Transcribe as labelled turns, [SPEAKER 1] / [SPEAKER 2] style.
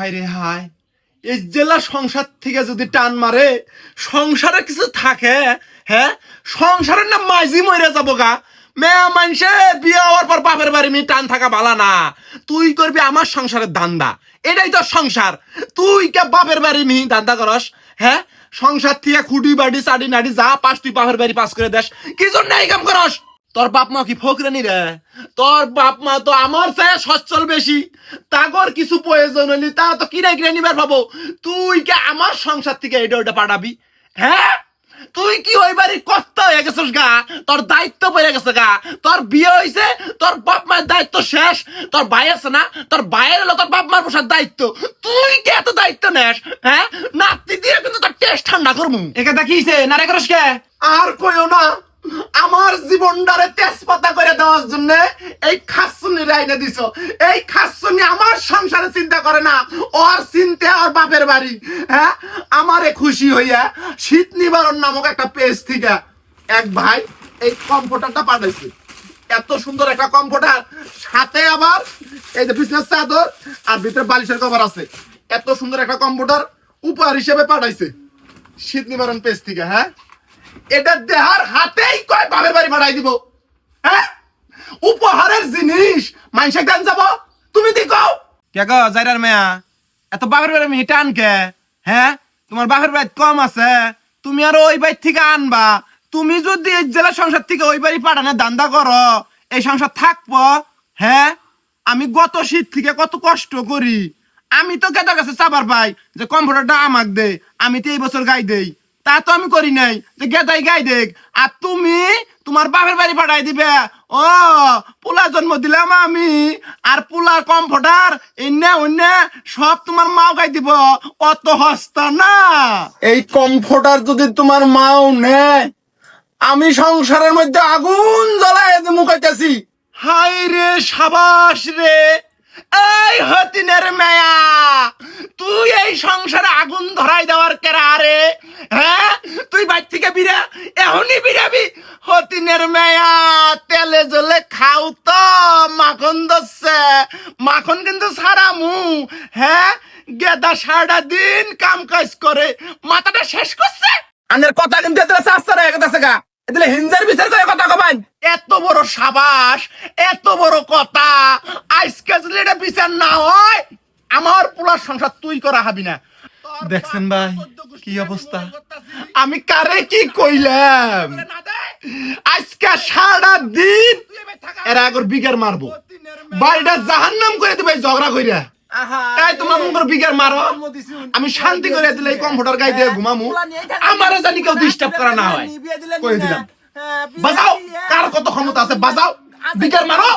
[SPEAKER 1] হায় রে হায়। এই জেলা সংসার থেকে যদি টান মারে, সংসারে কিছু থাকে হ্যাঁ? সংসারের না মাইজি মরে যাব গা। মেয়া মানসে বিয়ে হওয়ার পর বাপের বাড়ি মি টান থাকা বালা না। তুই করবি আমার সংসারের দান্দা এটাই তোর সংসার। তুই কে বাপের বাড়ি মি দান্দা করস হ্যাঁ? সংসার থেকে খুঁটি বাড়ি, চাডি নাড়ি যা পাস, তুই বাপের বাড়ি পাস করে দেস। কি জন্য এই কাম করস? তোর বাপ মা কি ফকরানি রে? তোর বাপ মা তো আমার চায় সচ্ছল বেশি। তাগর কিছু প্রয়োজন হলি তা তো কিনে কিনে নিবার ভাবো। তুই কে আমার সংসার থেকে এটা ওটা পাঠাবি? হ্যাঁ? তুই কি ওই বাড়ির কর্তা হয়ে গেছিস গা? তোর দায়িত্ব পড়ে গেছে গা। তোর বিয়ে হয়েছে তোর বাপ মায়ের দায়িত্ব শেষ। তোর ভাই আছে না তোর ভাইয়ের হলো তোর বাপ মার বসার দায়িত্ব। তুই কে এত দায়িত্ব নেস হ্যাঁ? নাতি দিয়ে কিন্তু তোর টেস্ট ঠান্ডা করমু।
[SPEAKER 2] একে দেখিছে নারে করস কে?
[SPEAKER 1] আর কইও না। আমার জীবনটারে তেজপাতা করে দেওয়ার জন্য এই খাসুনি রাইনে দিছ। এই খাসুনি আমার সংসারে চিন্তা করে না। ওর চিন্তা ওর বাপের বাড়ি। হ্যাঁ? আমারে খুশি হইয়া শীত নিবারণ নামক একটা পেজ থেকে এক ভাই এই কম্পিউটারটা পাঠাইছে এত সুন্দর একটা কম্পিউটার সাথে আবার এই যে বিজনেস চাদর আর ভিতরে বালিশের কভার আছে। এত সুন্দর একটা কম্পিউটার উপহার হিসেবে পাঠাইছে। শীত নিবারণ পেজ থেকে হ্যাঁ? এটা দেহার হাতেই কয় বাপের বাড়ি ভাড়াই দিব? হ্যাঁ? উপহারের জিনিস। মাইনসে গান যাব। তুমি দি কও?
[SPEAKER 2] কে গো, জাইরার মেয়া? এত বাপের বাড়ি মিহি টান কে? হ্যাঁ? তোমার বাপের বাড়ি কম আছে। তুমি আর ওই বাড়ি থেকে আনবা। তুমি যদি এই জেলা সংসার থেকে ওই বাড়ি পাঠানোর দান্দা করো, এই সংসার থাকব। হ্যাঁ? আমি গত শীত থেকে কত কষ্ট করি। আমি তো গেদার কাছে চাবার পাই যে কম্পিউটারটা আমাক দে। আমি তো এই বছর গাই দেই। তা তো আমি করি নাই। যে গেদাই গাই দেখ। আর তুমি তোমার বাপের বাড়ি পাঠাই দিবে। ও পোলা জন্ম দিলাম আমি। আর পোলা কম্পিউটার এনে অন্য সব তোমার মাও গাই দিব। অত হস্তা না।
[SPEAKER 1] এই কমফোর্টার যদি তোমার মাও নেয় আমি সংসারের মধ্যে আগুন জ্বলায় মুখাইতেছি হাই রে সাবাস রে। এই হতিনের মেয়া তুই এই সংসারে আগুন ধরাই দেওয়ার কেরা রে হ্যাঁ তুই বাইর থেকে বিরা এখনই বিরাবি? হতিনের মেয়া তেলে জলে খাও তো মাখন দচ্ছে মাখন কিন্তু সারা মু হ্যাঁ? গেদা সারাটা দিন কাম কাজ করে। মাথাটা শেষ করছে?
[SPEAKER 2] আনের কথা কিন্তু এত চাস্তা রে কথা গা। এতলে হিঞ্জার বিচার করে কথা কবান
[SPEAKER 1] এত বড় সাবাস এত বড় কথা। আজকে যদি এটা বিচার না হয় আমার পোলার সংসার তুই করা হাবি না।
[SPEAKER 2] দেখছেন ভাই, কি অবস্থা?
[SPEAKER 1] আমি কারে কি কইলাম? আজকে সারা দিন এরা আগর বিগার মারবো। বাড়িটা জাহান্নাম করে দিবে ঝগড়া কইরা। এই তোমার মুখের বিগার মারো। আমি শান্তি করে দিলে এই কম্পিউটার গাই দিয়ে ঘুমামু। আমারে জানি কেউ ডিস্টার্ব করা না হয়। কই দিলাম। বাজাও কার কত ক্ষমতা আছে বাজাও। বিগার মারো।